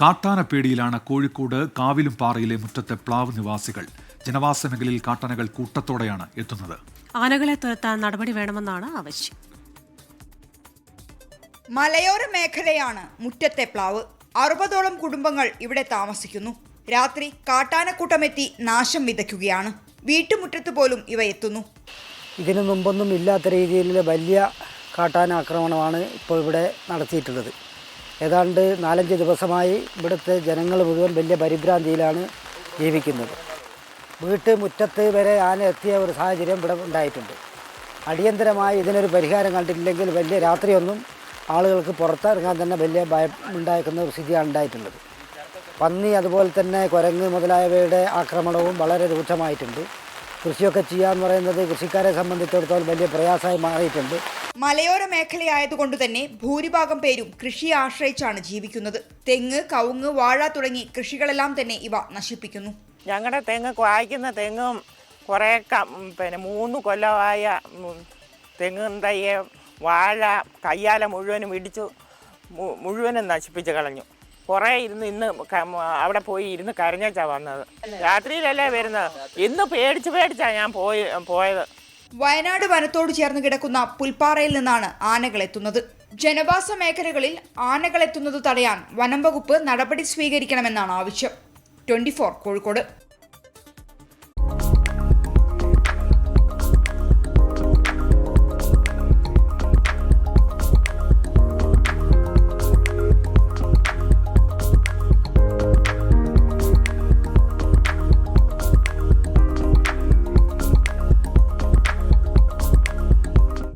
കാട്ടാനപ്പേടിയിലാണ് കോഴിക്കോട് കാവിലും പാറയിലെ മുറ്റത്തെ പ്ലാവ് നിവാസികൾ. ജനവാസ മേഖലയിൽ കാട്ടാനകൾ കൂട്ടത്തോടെയാണ് എത്തുന്നത്. ആനകളെ തുരത്താൻ നടപടി വേണമെന്നാണ് ആവശ്യം. മലയോര മേഖലയാണ് മുറ്റത്തെ പ്ലാവ്. അറുപതോളം കുടുംബങ്ങൾ ഇവിടെ താമസിക്കുന്നു. രാത്രി കാട്ടാനക്കൂട്ടമെത്തി നാശം വിതയ്ക്കുകയാണ്. വീട്ടുമുറ്റത്ത് പോലും ഇവ എത്തുന്നു. ഇതിനു മുമ്പൊന്നും ഇല്ലാത്ത രീതിയിലുള്ള വലിയ കാട്ടാന ആക്രമണമാണ് ഇപ്പോൾ ഇവിടെ നടത്തിയിട്ടുള്ളത്. ഏതാണ്ട് നാലഞ്ച് ദിവസമായി ഇവിടുത്തെ ജനങ്ങൾ മുഴുവൻ വലിയ പരിഭ്രാന്തിയിലാണ് ജീവിക്കുന്നത്. വീട്ട് മുറ്റത്ത് വരെ ആന എത്തിയ ഒരു സാഹചര്യം ഇവിടെ ഉണ്ടായിട്ടുണ്ട്. അടിയന്തരമായി ഇതിനൊരു പരിഹാരം കണ്ടിട്ടില്ലെങ്കിൽ വലിയ രാത്രിയൊന്നും ആളുകൾക്ക് പുറത്തിറങ്ങാൻ തന്നെ വലിയ ഭയം ഉണ്ടാക്കുന്ന ഒരു സ്ഥിതിയാണ് ഉണ്ടായിട്ടുള്ളത്. പന്നി അതുപോലെ തന്നെ കുരങ്ങ് മുതലായവയുടെ ആക്രമണവും വളരെ രൂക്ഷമായിട്ടുണ്ട്. കൃഷിയൊക്കെ ചെയ്യാന്ന് പറയുന്നത് കൃഷിക്കാരെ സംബന്ധിച്ചിടത്തോളം വലിയ പ്രയാസമായി മാറിയിട്ടുണ്ട്. മലയോര മേഖലയായതുകൊണ്ട് തന്നെ ഭൂരിഭാഗം പേരും കൃഷിയെ ആശ്രയിച്ചാണ് ജീവിക്കുന്നത്. തെങ്ങ് കവുങ്ങ് വാഴ തുടങ്ങി കൃഷികളെല്ലാം തന്നെ ഇവ നശിപ്പിക്കുന്നു. ഞങ്ങളുടെ തെങ്ങ് കായ്ക്കുന്ന തെങ്ങും കുറേ ക- പിന്നെ മൂന്ന് കൊല്ലമായ തെങ്ങും തയ്യെ വാഴ കയ്യാല മുഴുവനും ഇടിച്ചു മുഴുവനും നശിപ്പിച്ച് കളഞ്ഞു. കുറേ ഇരുന്ന് ഇന്ന് അവിടെ പോയി ഇരുന്ന് കരഞ്ഞാ വന്നത്. രാത്രിയിലല്ലേ വരുന്നത്? ഇന്ന് പേടിച്ച് പേടിച്ചാ ഞാൻ പോയി പോയത്. വയനാട് വനത്തോട് ചേർന്ന് കിടക്കുന്ന പുൽപ്പാറയിൽ നിന്നാണ് ആനകൾ എത്തുന്നത്. ജനവാസ മേഖലകളിൽ ആനകൾ എത്തുന്നത് തടയാൻ വനം വകുപ്പ് നടപടി സ്വീകരിക്കണമെന്നാണ് ആവശ്യം. ട്വന്റി കോഴിക്കോട്.